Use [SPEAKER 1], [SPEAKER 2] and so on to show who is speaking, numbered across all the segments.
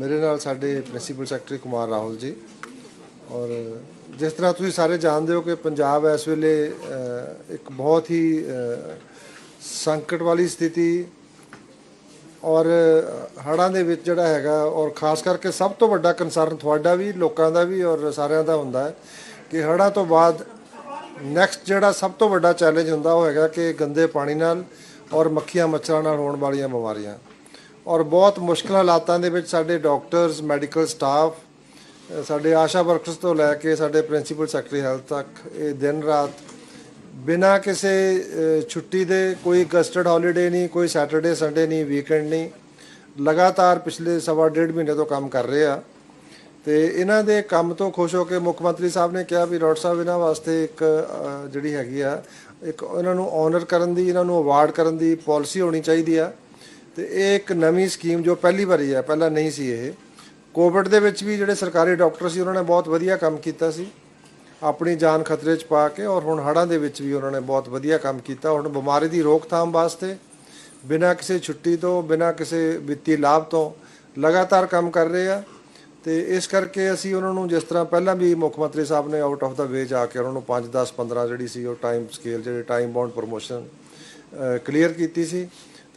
[SPEAKER 1] ਮੇਰੇ ਨਾਲ ਸਾਡੇ ਪ੍ਰਿੰਸੀਪਲ ਸੈਕਟਰੀ ਕੁਮਾਰ ਰਾਹੁਲ ਜੀ। ਔਰ ਜਿਸ ਤਰ੍ਹਾਂ ਤੁਸੀਂ ਸਾਰੇ ਜਾਣਦੇ ਹੋ ਕਿ ਪੰਜਾਬ ਇਸ ਵੇਲੇ ਇੱਕ ਬਹੁਤ ਹੀ ਸੰਕਟ ਵਾਲੀ ਸਥਿਤੀ ਔਰ ਹੜ੍ਹਾਂ ਦੇ ਵਿੱਚ ਜਿਹੜਾ ਹੈਗਾ, ਔਰ ਖਾਸ ਕਰਕੇ ਸਭ ਤੋਂ ਵੱਡਾ ਕੰਸਰਨ ਤੁਹਾਡਾ ਵੀ, ਲੋਕਾਂ ਦਾ ਵੀ ਔਰ ਸਾਰਿਆਂ ਦਾ ਹੁੰਦਾ ਹੈ ਕਿ ਹੜ੍ਹਾਂ ਤੋਂ ਬਾਅਦ ਨੈਕਸਟ ਜਿਹੜਾ ਸਭ ਤੋਂ ਵੱਡਾ ਚੈਲੰਜ ਹੁੰਦਾ ਉਹ ਹੈਗਾ ਕਿ ਗੰਦੇ ਪਾਣੀ ਨਾਲ ਔਰ ਮੱਖੀਆਂ ਮੱਛਰਾਂ ਨਾਲ ਹੋਣ ਵਾਲੀਆਂ ਬਿਮਾਰੀਆਂ। ਔਰ ਬਹੁਤ ਮੁਸ਼ਕਲ ਹਾਲਾਤਾਂ ਦੇ ਵਿੱਚ ਸਾਡੇ ਡਾਕਟਰਸ, ਮੈਡੀਕਲ ਸਟਾਫ ਸਾਡੇ ਆਸ਼ਾ ਵਰਕਰਸ ਤੋਂ ਲੈ ਕੇ ਸਾਡੇ ਪ੍ਰਿੰਸੀਪਲ ਸੈਕਟਰੀ ਹੈਲਥ ਤੱਕ ਇਹ ਦਿਨ ਰਾਤ ਬਿਨਾਂ ਕਿਸੇ ਛੁੱਟੀ ਦੇ ਕੋਈ ਗਸਟਡ ਹੌਲੀਡੇ ਨਹੀਂ, ਕੋਈ ਸੈਟਰਡੇ ਸੰਡੇ ਨਹੀਂ ਵੀਕਐਂਡ ਨਹੀਂ, ਲਗਾਤਾਰ ਪਿਛਲੇ ਸਵਾ ਡੇਢ ਮਹੀਨੇ ਤੋਂ ਕੰਮ ਕਰ ਰਹੇ ਆ। ਤੇ ਇਹਨਾਂ ਦੇ ਕੰਮ ਤੋਂ ਖੁਸ਼ ਹੋ ਕੇ ਮੁੱਖ ਮੰਤਰੀ ਸਾਹਿਬ ਨੇ ਕਿਹਾ ਵੀ ਰੋਡ ਸਾਹਿਬ, ਇਹਨਾਂ ਵਾਸਤੇ ਇੱਕ ਜਿਹੜੀ ਹੈਗੀ ਆ, ਇੱਕ ਇਹਨਾਂ ਨੂੰ ਆਨਰ ਕਰਨ ਦੀ, ਇਹਨਾਂ ਨੂੰ ਅਵਾਰਡ ਕਰਨ ਦੀ ਪਾਲਿਸੀ ਹੋਣੀ ਚਾਹੀਦੀ ਆ। ਤੇ ਇਹ ਇੱਕ ਨਵੀਂ ਸਕੀਮ ਜੋ ਪਹਿਲੀ ਵਾਰੀ ਹੈ, ਪਹਿਲਾਂ ਨਹੀਂ ਸੀ ਇਹ। ਕੋਵਿਡ ਦੇ ਵਿੱਚ ਵੀ ਜਿਹੜੇ ਸਰਕਾਰੀ ਡਾਕਟਰ ਸੀ, ਉਹਨਾਂ ਨੇ ਬਹੁਤ ਵਧੀਆ ਕੰਮ ਕੀਤਾ ਸੀ। ਆਪਣੀ ਜਾਨ ਖਤਰੇ 'ਚ ਪਾ ਕੇ ਔਰ ਹੁਣ ਹੜ੍ਹਾਂ ਦੇ ਵਿੱਚ ਵੀ ਉਹਨਾਂ ਨੇ ਬਹੁਤ ਵਧੀਆ ਕੰਮ ਕੀਤਾ। ਹੁਣ ਬਿਮਾਰੀ ਦੀ ਰੋਕਥਾਮ ਵਾਸਤੇ ਬਿਨਾਂ ਕਿਸੇ ਛੁੱਟੀ ਤੋਂ, ਬਿਨਾਂ ਕਿਸੇ ਵਿੱਤੀ ਲਾਭ ਤੋਂ ਲਗਾਤਾਰ ਕੰਮ ਕਰ ਰਹੇ ਆ। ਤੇ ਇਸ ਕਰਕੇ ਅਸੀਂ ਉਹਨਾਂ ਨੂੰ ਜਿਸ ਤਰ੍ਹਾਂ ਪਹਿਲਾਂ ਵੀ ਮੁੱਖ ਮੰਤਰੀ ਸਾਹਿਬ ਨੇ ਆਊਟ ਆਫ ਦਾ ਵੇ ਜਾ ਕੇ ਉਹਨਾਂ ਨੂੰ 5 10 15 ਜਿਹੜੀ ਸੀ ਉਹ ਟਾਈਮ ਸਕੇਲ ਜਿਹੜੇ ਟਾਈਮ ਬਾਉਂਡ ਪ੍ਰੋਮੋਸ਼ਨ ਕਲੀਅਰ ਕੀਤੀ ਸੀ।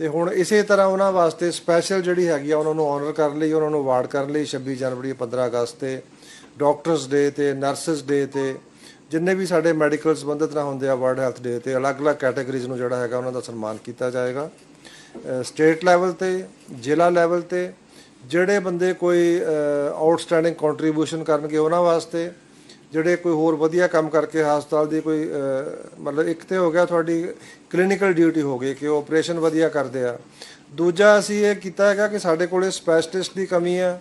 [SPEAKER 1] ਤੇ ਹੁਣ ਇਸੇ ਤਰ੍ਹਾਂ ਉਹਨਾਂ ਵਾਸਤੇ ਸਪੈਸ਼ਲ ਜਿਹੜੀ ਹੈਗੀ ਆ, ਉਹਨਾਂ ਨੂੰ ਆਨਰ ਕਰਨ ਲਈ, ਉਹਨਾਂ ਨੂੰ ਅਵਾਰਡ ਕਰਨ ਲਈ 26 ਜਨਵਰੀ 15 ਅਗਸਤ ਤੇ ਡਾਕਟਰਸ ਡੇ ਤੇ ਨਰਸਸ ਡੇ ਤੇ, ਜਿੰਨੇ ਵੀ ਸਾਡੇ ਮੈਡੀਕਲ ਸੰਬੰਧਿਤ ਨਾਲ ਹੁੰਦੇ ਆ ਵਰਲਡ ਹੈਲਥ ਡੇ ਤੇ, ਅਲੱਗ-ਅਲੱਗ ਕੈਟਾਗਰੀਜ਼ ਨੂੰ ਜਿਹੜਾ ਹੈਗਾ, ਉਹਨਾਂ ਦਾ ਸਨਮਾਨ ਕੀਤਾ ਜਾਏਗਾ। ਸਟੇਟ ਲੈਵਲ ਤੇ, ਜ਼ਿਲ੍ਹਾ ਲੈਵਲ ਤੇ, ਜਿਹੜੇ ਬੰਦੇ ਕੋਈ ਆਊਟਸਟੈਂਡਿੰਗ ਕੰਟਰੀਬਿਊਸ਼ਨ ਕਰਨਗੇ, ਉਹਨਾਂ ਵਾਸਤੇ ਜਿਹੜੇ ਕੋਈ ਹੋਰ ਵਧੀਆ ਕੰਮ ਕਰਕੇ ਹਸਪਤਾਲ ਦੀ ਕੋਈ ਮਤਲਬ ਇੱਕ ਤੇ ਹੋ ਗਿਆ ਤੁਹਾਡੀ ਕਲੀਨਿਕਲ ਡਿਊਟੀ ਹੋ ਗਈ ਕਿ ਉਹ ਆਪਰੇਸ਼ਨ ਵਧੀਆ ਕਰਦੇ ਆ। ਦੂਜਾ ਅਸੀਂ ਇਹ ਕੀਤਾ ਹੈਗਾ ਕਿ ਸਾਡੇ ਕੋਲੇ ਸਪੈਸ਼ਲਿਸਟ ਦੀ ਕਮੀ ਆ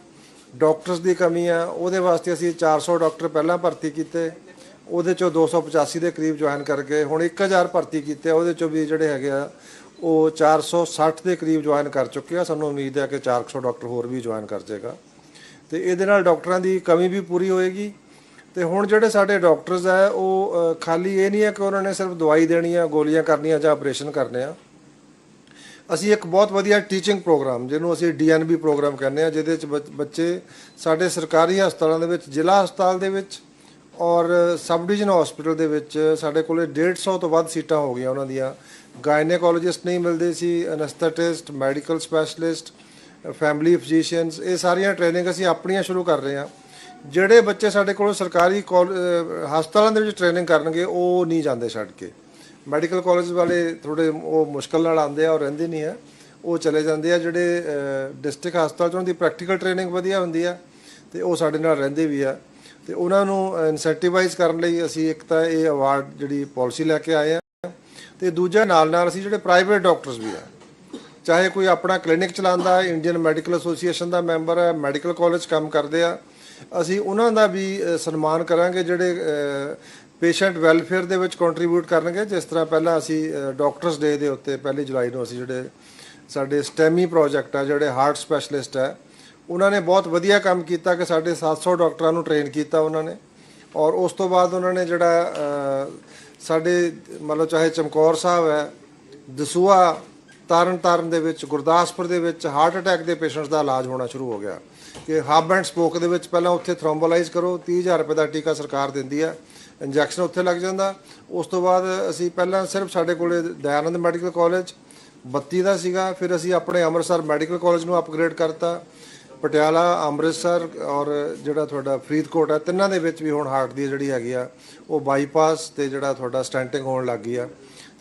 [SPEAKER 1] ਡਾਕਟਰਸ ਦੀ ਕਮੀ ਆ ਉਹਦੇ ਵਾਸਤੇ ਅਸੀਂ 400 ਡਾਕਟਰ ਪਹਿਲਾਂ ਭਰਤੀ ਕੀਤੇ ਉਹਦੇ ਚੋਂ 285 ਦੇ ਕਰੀਬ ਜੁਆਇਨ ਕਰਕੇ ਹੁਣ 1000 ਭਰਤੀ ਕੀਤੇ ਆ, ਉਹਦੇ ਚੋਂ ਵੀ ਜਿਹੜੇ ਹੈਗੇ ਆ ਉਹ 460 ਦੇ ਕਰੀਬ ਜੁਆਇਨ ਕਰ ਚੁੱਕੇ ਆ। ਸਾਨੂੰ ਉਮੀਦ ਹੈ ਕਿ 400 ਡਾਕਟਰ ਹੋਰ ਵੀ ਜੁਆਇਨ ਕਰ ਜਾਏਗਾ। ਤੇ ਇਹਦੇ ਨਾਲ ਡਾਕਟਰਾਂ ਦੀ ਕਮੀ ਵੀ ਪੂਰੀ ਹੋਏਗੀ। ਤੇ ਹੁਣ ਜਿਹੜੇ ਸਾਡੇ ਡਾਕਟਰਸ ਆ, ਉਹ ਖਾਲੀ ਇਹ ਨਹੀਂ ਹੈ ਕਿ ਉਹਨਾਂ ਨੇ ਸਿਰਫ ਦਵਾਈ ਦੇਣੀ ਆ ਗੋਲੀਆਂ ਕਰਨੀਆਂ ਜਾਂ ਆਪਰੇਸ਼ਨ ਕਰਨੇ ਆ। ਅਸੀਂ ਇੱਕ ਬਹੁਤ ਵਧੀਆ ਟੀਚਿੰਗ ਪ੍ਰੋਗਰਾਮ, ਜਿਹਨੂੰ ਅਸੀਂ ਡੀਐਨਬੀ ਪ੍ਰੋਗਰਾਮ ਕਹਿੰਦੇ ਆ, ਜਿਹਦੇ ਵਿੱਚ ਬੱਚ- ਬੱਚੇ ਸਾਡੇ ਸਰਕਾਰੀ ਹਸਪਤਾਲਾਂ ਦੇ ਵਿੱਚ, ਜ਼ਿਲ੍ਹਾ ਹਸਪਤਾਲ ਦੇ ਵਿੱਚ ਔਰ ਸਬ ਡਿਵੀਜ਼ਨ ਹਸਪੀਟਲ ਦੇ ਵਿੱਚ ਸਾਡੇ ਕੋਲੇ 150 ਤੋਂ ਵੱਧ ਸੀਟਾਂ ਹੋ ਗਈਆਂ ਉਹਨਾਂ ਦੀਆਂ। ਗਾਇਨੇਕੋਲੋਜਿਸਟ ਨਹੀਂ ਮਿਲਦੇ ਸੀ anaesthetist medical specialist family physicians ਇਹ ਸਾਰੀਆਂ ਟ੍ਰੇਨਿੰਗ ਅਸੀਂ ਆਪਣੀਆਂ ਸ਼ੁਰੂ ਕਰ ਰਹੇ ਹਾਂ। ਜਿਹੜੇ ਬੱਚੇ ਸਾਡੇ ਕੋਲ ਸਰਕਾਰੀ ਕਾਲ- ਹਸਪਤਾਲਾਂ ਦੇ ਵਿੱਚ ਟ੍ਰੇਨਿੰਗ ਕਰਨਗੇ, ਉਹ ਨਹੀਂ ਜਾਂਦੇ ਛੱਡ ਕੇ। ਮੈਡੀਕਲ ਕਾਲਜ ਵਾਲੇ ਥੋੜੇ ਉਹ ਮੁਸ਼ਕਲ ਨਾਲ ਆਉਂਦੇ ਆ ਔਰ ਰਹਿੰਦੇ ਨਹੀਂ ਆ। ਉਹ ਚਲੇ ਜਾਂਦੇ ਆ, ਜਿਹੜੇ ਡਿਸਟ੍ਰਿਕਟ ਹਸਪਤਾਲ 'ਚ ਉਹਨਾਂ ਦੀ ਪ੍ਰੈਕਟੀਕਲ ਟ੍ਰੇਨਿੰਗ ਵਧੀਆ ਹੁੰਦੀ ਆ, ਤੇ ਉਹ ਸਾਡੇ ਨਾਲ ਰਹਿੰਦੇ ਵੀ ਆ। ਤੇ ਉਹਨਾਂ ਨੂੰ ਇਨਸੈਂਟੀਵਾਈਜ਼ ਕਰਨ ਲਈ ਅਸੀਂ ਇੱਕ ਤਾਂ ਇਹ ਅਵਾਰਡ ਜਿਹੜੀ ਪਾਲਿਸੀ ਲੈ ਕੇ ਆਏ ਆ। ਤੇ ਦੂਜਾ ਨਾਲ ਨਾਲ ਅਸੀਂ ਜਿਹੜੇ ਪ੍ਰਾਈਵੇਟ ਡਾਕਟਰਸ ਵੀ ਆ, ਚਾਹੇ ਕੋਈ ਆਪਣਾ ਕਲੀਨਿਕ ਚਲਾਉਂਦਾ ਹੈ ਇੰਡੀਅਨ ਮੈਡੀਕਲ ਐਸੋਸੀਏਸ਼ਨ ਦਾ ਮੈਂਬਰ ਹੈ ਮੈਡੀਕਲ ਕਾਲਜ ਕੰਮ ਕਰਦੇ ਆ ਅਸੀਂ ਉਹਨਾਂ ਦਾ ਵੀ ਸਨਮਾਨ ਕਰਾਂਗੇ ਜਿਹੜੇ ਪੇਸ਼ੈਂਟ ਵੈਲਫੇਅਰ ਦੇ ਵਿੱਚ ਕੰਟਰੀਬਿਊਟ ਕਰਨਗੇ। ਜਿਸ ਤਰ੍ਹਾਂ ਪਹਿਲਾਂ ਅਸੀਂ ਡਾਕਟਰਸ ਡੇ ਦੇ ਉੱਤੇ, ਪਹਿਲੀ ਜੁਲਾਈ ਨੂੰ ਅਸੀਂ ਜਿਹੜੇ ਸਾਡੇ ਸਟੈਮੀ ਪ੍ਰੋਜੈਕਟ ਆ, ਜਿਹੜੇ ਹਾਰਟ ਸਪੈਸ਼ਲਿਸਟ ਹੈ ਉਹਨਾਂ ਨੇ ਬਹੁਤ ਵਧੀਆ ਕੰਮ ਕੀਤਾ ਕਿ ਸਾਡੇ 700 ਡਾਕਟਰਾਂ ਨੂੰ ਟ੍ਰੇਨ ਕੀਤਾ ਉਹਨਾਂ ਨੇ। ਔਰ ਉਸ ਤੋਂ ਬਾਅਦ ਉਹਨਾਂ ਨੇ ਜਿਹੜਾ ਸਾਡੇ, ਮਤਲਬ ਚਾਹੇ ਚਮਕੌਰ ਸਾਹਿਬ ਹੈ ਦਸੂਆ ਤਾਰਨ ਤਾਰਨ ਦੇ ਵਿੱਚ, ਗੁਰਦਾਸਪੁਰ ਦੇ ਵਿੱਚ ਹਾਰਟ ਅਟੈਕ ਦੇ ਪੇਸ਼ੈਂਟਸ ਦਾ ਇਲਾਜ ਹੋਣਾ ਸ਼ੁਰੂ ਹੋ ਗਿਆ। ਕਿ ਹੱਬ ਐਂਡ ਸਪੋਕ ਦੇ ਵਿੱਚ ਪਹਿਲਾਂ ਉੱਥੇ ਥ੍ਰੋਮਬੋਲਾਈਜ਼ ਕਰੋ 30000 ਰੁਪਏ ਦਾ ਟੀਕਾ ਸਰਕਾਰ ਦਿੰਦੀ ਆ ਇੰਜੈਕਸ਼ਨ ਉੱਥੇ ਲੱਗ ਜਾਂਦਾ। ਉਸ ਤੋਂ ਬਾਅਦ ਅਸੀਂ ਪਹਿਲਾਂ ਸਿਰਫ ਸਾਡੇ ਕੋਲੇ ਦਇਆਨੰਦ ਮੈਡੀਕਲ ਕਾਲਜ 32 ਦਾ ਸੀਗਾ, ਫਿਰ ਅਸੀਂ ਆਪਣੇ ਅੰਮ੍ਰਿਤਸਰ ਮੈਡੀਕਲ ਕਾਲਜ ਨੂੰ ਅਪਗ੍ਰੇਡ ਕਰਤਾ। ਪਟਿਆਲਾ, ਅੰਮ੍ਰਿਤਸਰ ਔਰ ਜਿਹੜਾ ਤੁਹਾਡਾ ਫਰੀਦਕੋਟ ਹੈ ਤਿੰਨਾਂ ਦੇ ਵਿੱਚ ਵੀ ਹੁਣ ਹਾਰਟ ਦੀ ਜਿਹੜੀ ਹੈਗੀ ਆ, ਉਹ ਬਾਈਪਾਸ ਤੇ ਜਿਹੜਾ ਤੁਹਾਡਾ ਸਟੈਂਟਿੰਗ ਹੋਣ ਲੱਗ ਗਈ ਆ।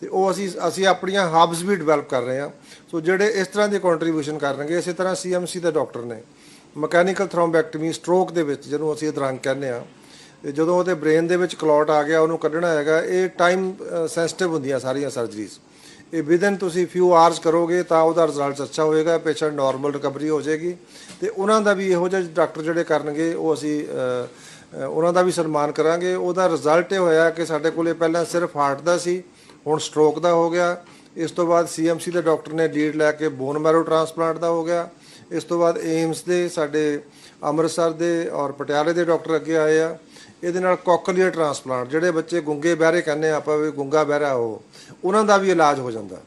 [SPEAKER 1] ਤੇ ਉਹ ਅਸੀਂ ਅਸੀਂ ਆਪਣੀਆਂ ਹਬਸ ਵੀ ਡਿਵੈਲਪ ਕਰ ਰਹੇ ਹਾਂ ਸੋ ਜਿਹੜੇ ਇਸ ਤਰ੍ਹਾਂ ਦੀ ਕੰਟਰੀਬਿਊਸ਼ਨ ਕਰਨਗੇ, ਇਸੇ ਤਰ੍ਹਾਂ ਸੀਐਮਸੀ ਦੇ ਡਾਕਟਰ ਨੇ। ਮਕੈਨੀਕਲ ਥ੍ਰੋਮਬੈਕਟਮੀ ਸਟ੍ਰੋਕ ਦੇ ਵਿੱਚ, ਜਿਹਨੂੰ ਅਸੀਂ ਅਧਰੰਗ ਕਹਿੰਦੇ ਆ ਤੇ ਜਦੋਂ ਉਹਦੇ ਬ੍ਰੇਨ ਦੇ ਵਿੱਚ ਕਲੌਟ ਆ ਗਿਆ, ਉਹਨੂੰ ਕੱਢਣਾ ਹੈਗਾ, ਇਹ ਟਾਈਮ ਸੈਂਸਿਟਿਵ ਹੁੰਦੀਆਂ ਸਾਰੀਆਂ ਸਰਜਰੀਜ਼। ਇਹ ਵਿਦਨ ਤੁਸੀਂ ਫਿਊ ਆਵਰਸ ਕਰੋਗੇ ਤਾਂ ਉਹਦਾ ਰਿਜ਼ਲਟ ਅੱਛਾ ਹੋਏਗਾ ਪੇਸ਼ੈਂਟ ਨਾਰਮਲ ਰਿਕਵਰੀ ਹੋ ਜਾਏਗੀ। ਤੇ ਉਹਨਾਂ ਦਾ ਵੀ ਇਹੋ ਜਿਹੇ ਡਾਕਟਰ ਜਿਹੜੇ ਕਰਨਗੇ, ਉਹ ਅਸੀਂ ਉਹਨਾਂ ਦਾ ਵੀ ਸਨਮਾਨ ਕਰਾਂਗੇ। ਉਹਦਾ ਰਿਜ਼ਲਟ ਇਹ ਹੋਇਆ ਕਿ ਸਾਡੇ ਕੋਲੇ ਪਹਿਲਾਂ ਸਿਰਫ ਹਾਰਟ ਦਾ ਸੀ, ਹੁਣ ਸਟ੍ਰੋਕ ਦਾ ਹੋ ਗਿਆ। ਇਸ ਤੋਂ ਬਾਅਦ ਸੀਐਮਸੀ ਦੇ ਡਾਕਟਰ ਨੇ ਲੀਡ ਲੈ ਕੇ ਬੋਨ ਮੈਰੋ ਟ੍ਰਾਂਸਪਲਾਂਟ ਦਾ ਹੋ ਗਿਆ। ਇਸ ਤੋਂ ਬਾਅਦ ਏਮਸ ਦੇ ਸਾਡੇ ਅੰਮ੍ਰਿਤਸਰ ਦੇ ਔਰ ਪਟਿਆਲੇ ਦੇ ਡਾਕਟਰ ਅੱਗੇ ਆਏ ਆ। ਇਹਦੇ ਨਾਲ ਕੋਕਲੀਅਰ ਟ੍ਰਾਂਸਪਲਾਂਟ, ਜਿਹੜੇ ਬੱਚੇ ਗੁੰਗੇ ਬਹਿਰੇ ਕਹਿੰਦੇ ਆ ਆਪਾਂ ਵੀ ਗੁੰਗਾ ਬਹਿਰਾ ਹੋ ਉਹਨਾਂ ਦਾ ਵੀ ਇਲਾਜ ਹੋ ਜਾਂਦਾ।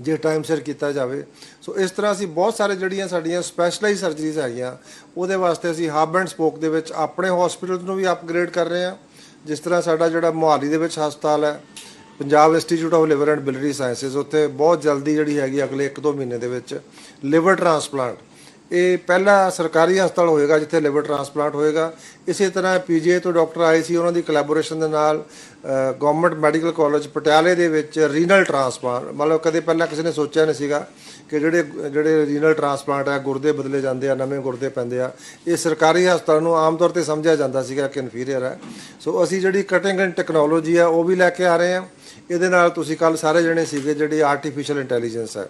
[SPEAKER 1] ਜੇ ਟਾਈਮ ਸਿਰ ਕੀਤਾ ਜਾਵੇ। ਸੋ ਇਸ ਤਰ੍ਹਾਂ ਅਸੀਂ ਬਹੁਤ ਸਾਰੇ ਜਿਹੜੀਆਂ ਸਾਡੀਆਂ ਸਪੈਸ਼ਲਾਈਜ਼ ਸਰਜਰੀਜ਼ ਹੈਗੀਆਂ, ਉਹਦੇ ਵਾਸਤੇ ਅਸੀਂ ਹਬ ਐਂਡ ਸਪੋਕ ਦੇ ਵਿੱਚ ਆਪਣੇ ਹਸਪੀਟਲਸ ਨੂੰ ਵੀ ਅਪਗ੍ਰੇਡ ਕਰ ਰਹੇ ਹਾਂ ਜਿਸ ਤਰ੍ਹਾਂ ਸਾਡਾ ਜਿਹੜਾ ਮੁਹਾਲੀ ਦੇ ਵਿੱਚ ਹਸਪਤਾਲ ਹੈ Punjab institute of liver and biliary sciences ਉੱਥੇ ਬਹੁਤ ਜਲਦੀ ਜਿਹੜੀ ਹੈਗੀ ਅਗਲੇ 1-2 ਮਹੀਨੇ ਦੇ ਵਿੱਚ ਲਿਵਰ ਟ੍ਰਾਂਸਪਲਾਂਟ ਇਹ ਪਹਿਲਾ ਸਰਕਾਰੀ ਹਸਪਤਾਲ ਹੋਏਗਾ ਜਿੱਥੇ ਲਿਵਰ ਟ੍ਰਾਂਸਪਲਾਂਟ ਹੋਏਗਾ। ਇਸੇ ਤਰ੍ਹਾਂ ਪੀਜੀਆਈ ਤੋਂ ਡਾਕਟਰ ਆਏ ਸੀ, ਉਹਨਾਂ ਦੀ ਕੋਲੈਬੋਰੇਸ਼ਨ ਦੇ ਨਾਲ ਗਵਰਨਮੈਂਟ ਮੈਡੀਕਲ ਕਾਲਜ ਪਟਿਆਲੇ ਦੇ ਵਿੱਚ ਰੀਨਲ ਟ੍ਰਾਂਸਪਲਾਂਟ ਮਤਲਬ ਕਦੇ ਪਹਿਲਾਂ ਕਿਸੇ ਨੇ ਸੋਚਿਆ ਨਹੀਂ ਸੀਗਾ ਕਿ ਜਿਹੜੇ ਜਿਹੜੇ ਰੀਨਲ ਟ੍ਰਾਂਸਪਲਾਂਟ ਆ, ਗੁਰਦੇ ਬਦਲੇ ਜਾਂਦੇ ਆ, ਨਵੇਂ ਗੁਰਦੇ ਪੈਂਦੇ ਆ, ਇਹ ਸਰਕਾਰੀ ਹਸਪਤਾਲ ਨੂੰ ਆਮ ਤੌਰ ਤੇ ਸਮਝਿਆ ਜਾਂਦਾ ਸੀਗਾ ਕਿ ਇਨਫੀਰੀਅਰ ਹੈ ਸੋ ਅਸੀਂ ਜਿਹੜੀ ਕਟਿੰਗ ਐਂਡ ਟੈਕਨੋਲੋਜੀ ਆ, ਉਹ ਵੀ ਲੈ ਕੇ ਆ ਰਹੇ ਹਾਂ ਇਹਦੇ ਨਾਲ ਤੁਸੀਂ ਕੱਲ ਸਾਰੇ ਜਣੇ ਸੀਗੇ ਜਿਹੜੀ ਆਰਟੀਫੀਸ਼ੀਅਲ ਇੰਟੈਲੀਜੈਂਸ ਹੈ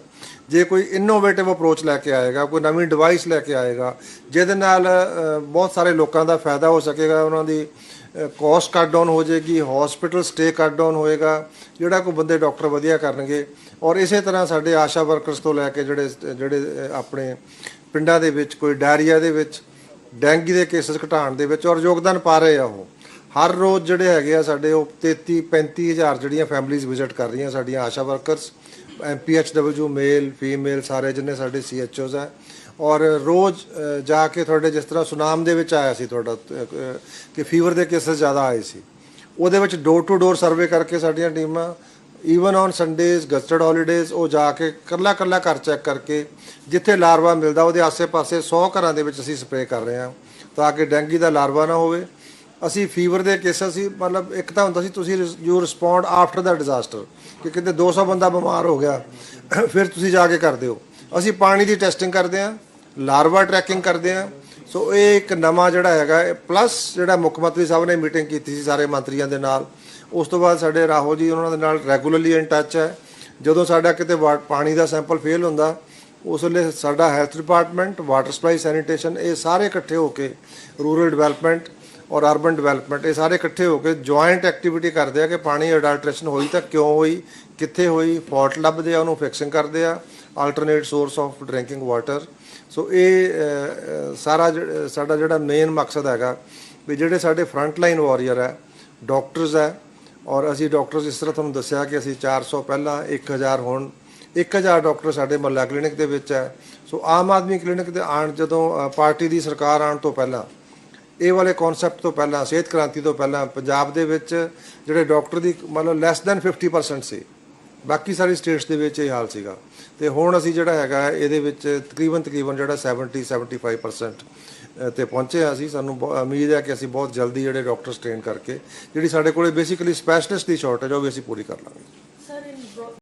[SPEAKER 1] ਜੇ ਕੋਈ ਇਨੋਵੇਟਿਵ ਅਪਰੋਚ ਲੈ ਕੇ ਆਏਗਾ, ਕੋਈ ਨਵੀਂ ਡਿਵਾਈਸ ਲੈ ਕੇ ਆਏਗਾ, ਜਿਹਦੇ ਨਾਲ ਬਹੁਤ ਸਾਰੇ ਲੋਕਾਂ ਦਾ ਫਾਇਦਾ ਹੋ ਸਕੇਗਾ, ਉਹਨਾਂ ਦੀ ਕੋਸਟ ਕੱਟ ਡਾਊਨ ਹੋ ਜਾਏਗੀ ਹਸਪੀਟਲ ਸਟੇ ਕੱਟ ਡਾਊਨ ਹੋਏਗਾ, ਜਿਹੜਾ ਕੋਈ ਬੰਦੇ ਡਾਕਟਰ ਵਧੀਆ ਕਰਨਗੇ। ਔਰ ਇਸੇ ਤਰ੍ਹਾਂ ਸਾਡੇ ਆਸ਼ਾ ਵਰਕਰਸ ਤੋਂ ਲੈ ਕੇ ਜਿਹੜੇ ਜਿਹੜੇ ਆਪਣੇ ਪਿੰਡਾਂ ਦੇ ਵਿੱਚ, ਕੋਈ ਡਾਇਰੀਆ ਦੇ ਵਿੱਚ, ਡੈਂਗੀ ਦੇ ਕੇਸਸ ਘਟਾਉਣ ਦੇ ਵਿੱਚ ਔਰ ਯੋਗਦਾਨ ਪਾ ਰਹੇ ਆ ਉਹ। ਹਰ ਰੋਜ਼ ਜਿਹੜੇ ਹੈਗੇ ਆ ਸਾਡੇ ਉਹ 33 35000 ਜਿਹੜੀਆਂ ਫੈਮਿਲੀਜ਼ ਵਿਜ਼ਿਟ ਕਰ ਰਹੀਆਂ ਸਾਡੀਆਂ ਆਸ਼ਾ ਵਰਕਰਸ ਐਮਪੀਐਚਡਬਲਯੂ ਮੇਲ ਫੀਮੇਲ ਸਾਰੇ ਜਿੰਨੇ ਸਾਡੇ ਸੀਐਚਓਜ਼ ਆ। ਔਰ ਰੋਜ਼ ਜਾ ਕੇ ਤੁਹਾਡੇ ਜਿਸ ਤਰ੍ਹਾਂ ਸੁਨਾਮ ਦੇ ਵਿੱਚ ਆਇਆ ਸੀ ਤੁਹਾਡਾ ਕਿ ਫੀਵਰ ਦੇ ਕੇਸਸ ਜ਼ਿਆਦਾ ਆਏ ਸੀ। ਉਹਦੇ ਵਿੱਚ ਡੋਰ ਟੂ ਡੋਰ ਸਰਵੇ ਕਰਕੇ ਸਾਡੀਆਂ ਟੀਮਾਂ even on Sundays gazetted holidays ਉਹ ਜਾ ਕੇ ਕੱਲਾ ਕੱਲਾ ਘਰ ਚੈੱਕ ਕਰਕੇ, ਜਿੱਥੇ ਲਾਰਵਾ ਮਿਲਦਾ ਉਹਦੇ ਆਸੇ-ਪਾਸੇ 100 ਘਰਾਂ ਦੇ ਵਿੱਚ ਅਸੀਂ ਸਪਰੇਅ ਕਰ ਰਹੇ ਹਾਂ, ਤਾਂ ਕਿ ਡੈਂਗੀ ਦਾ ਲਾਰਵਾ ਨਾ ਹੋਵੇ। ਅਸੀਂ ਫੀਵਰ ਦੇ ਕੇਸਸ ਸੀ ਮਤਲਬ ਇੱਕ ਤਾਂ ਹੁੰਦਾ ਸੀ ਤੁਸੀਂ you respond after the disaster ਕਿ ਕਿਤੇ 200 ਬੰਦਾ ਬਿਮਾਰ ਹੋ ਗਿਆ, ਫਿਰ ਤੁਸੀਂ ਜਾ ਕੇ ਕਰਦੇ ਹੋ। ਅਸੀਂ ਪਾਣੀ ਦੀ ਟੈਸਟਿੰਗ ਕਰਦੇ ਹਾਂ ਲਾਰਵਾ ਟਰੈਕਿੰਗ ਕਰਦੇ ਹਾਂ ਸੋ ਇਹ ਇੱਕ ਨਵਾਂ ਜਿਹੜਾ ਹੈਗਾ ਪਲੱਸ ਜਿਹੜਾ ਮੁੱਖ ਮੰਤਰੀ ਸਾਹਿਬ ਨੇ ਮੀਟਿੰਗ ਕੀਤੀ ਸੀ ਸਾਰੇ ਮੰਤਰੀਆਂ ਦੇ ਨਾਲ। ਉਸ ਤੋਂ ਬਾਅਦ ਸਾਡੇ ਰਾਹੋ ਜੀ ਉਹਨਾਂ ਦੇ ਨਾਲ ਰੈਗੂਲਰਲੀ ਇਨ ਟੱਚ ਹੈ। ਜਦੋਂ ਸਾਡਾ ਕਿਤੇ ਵਾ- ਪਾਣੀ ਦਾ ਸੈਂਪਲ ਫੇਲ ਹੁੰਦਾ, ਉਸ ਵੇਲੇ ਸਾਡਾ health department water supply sanitation ਇਹ ਸਾਰੇ ਇਕੱਠੇ ਹੋ ਕੇ ਰੂਰਲ ਡਿਵੈਲਪਮੈਂਟ ਔਰ ਅਰਬਨ ਡਿਵੈਲਪਮੈਂਟ ਇਹ ਸਾਰੇ ਇਕੱਠੇ ਹੋ ਕੇ ਜੁਆਇੰਟ ਐਕਟੀਵਿਟੀ ਕਰਦੇ ਆ ਕਿ ਪਾਣੀ ਅਡਲਟ੍ਰੇਸ਼ਨ ਹੋਈ ਤਾਂ ਕਿਉਂ ਹੋਈ, ਕਿੱਥੇ ਹੋਈ ਫਾਲਟ ਲੱਭਦੇ ਆ ਉਹਨੂੰ ਫਿਕਸਿੰਗ ਕਰਦੇ ਆ। Alternate source of drinking water so ਇਹ ਸਾਰਾ ਜਿਹੜਾ- ਸਾਡਾ ਜਿਹੜਾ ਮੇਨ ਮਕਸਦ ਹੈਗਾ ਵੀ ਜਿਹੜੇ ਸਾਡੇ ਫਰੰਟ ਲਾਈਨ ਵਾਰੀਅਰ ਹੈ ਡਾਕਟਰਸ ਹੈ, ਔਰ ਅਸੀਂ ਡਾਕਟਰਸ ਇਸ ਤਰ੍ਹਾਂ ਤੁਹਾਨੂੰ ਦੱਸਿਆ ਕਿ ਅਸੀਂ 400 ਪਹਿਲਾਂ 1000 ਹੁਣ 1000 ਡਾਕਟਰ ਸਾਡੇ ਮਹੱਲਾ ਕਲੀਨਿਕ ਦੇ ਵਿੱਚ ਹੈ। ਸੋ ਆਮ ਆਦਮੀ ਕਲੀਨਿਕ ਦੇ ਆਣ ਜਦੋਂ ਪਾਰਟੀ ਦੀ ਸਰਕਾਰ ਆਉਣ ਤੋਂ ਪਹਿਲਾਂ, ਇਹ ਵਾਲੇ ਕਨਸੈਪਟ ਤੋਂ ਪਹਿਲਾਂ, ਸਿਹਤ ਕ੍ਰਾਂਤੀ ਤੋਂ ਪਹਿਲਾਂ, ਪੰਜਾਬ ਦੇ ਵਿੱਚ ਜਿਹੜੇ ਡਾਕਟਰ ਦੀ ਮਤਲਬ ਲੈਸ ਦੈਨ 50% ਸੀ। ਬਾਕੀ ਸਾਰੇ ਸਟੇਟਸ ਦੇ ਵਿੱਚ ਇਹ ਹਾਲ ਸੀਗਾ। ਤੇ ਹੁਣ ਅਸੀਂ ਜਿਹੜਾ ਹੈਗਾ ਇਹਦੇ ਵਿੱਚ ਤਕਰੀਬਨ ਤਕਰੀਬਨ ਜਿਹੜਾ 70 75% ਅ, ਤੇ ਪਹੁੰਚੇ ਹਾਂ ਅਸੀਂ। ਸਾਨੂੰ ਬਹੁ- ਉਮੀਦ ਹੈ ਕਿ ਅਸੀਂ ਬਹੁਤ ਜਲਦੀ ਜਿਹੜੇ ਡਾਕਟਰਸ ਟ੍ਰੇਨ ਕਰਕੇ ਜਿਹੜੀ ਸਾਡੇ ਕੋਲੇ ਬੇਸਿਕਲੀ ਸਪੈਸ਼ਲਿਸਟ ਦੀ ਸ਼ਾਰਟੇਜ ਉਹ ਵੀ ਅਸੀਂ ਪੂਰੀ ਕਰ ਲਾਂਗੇ।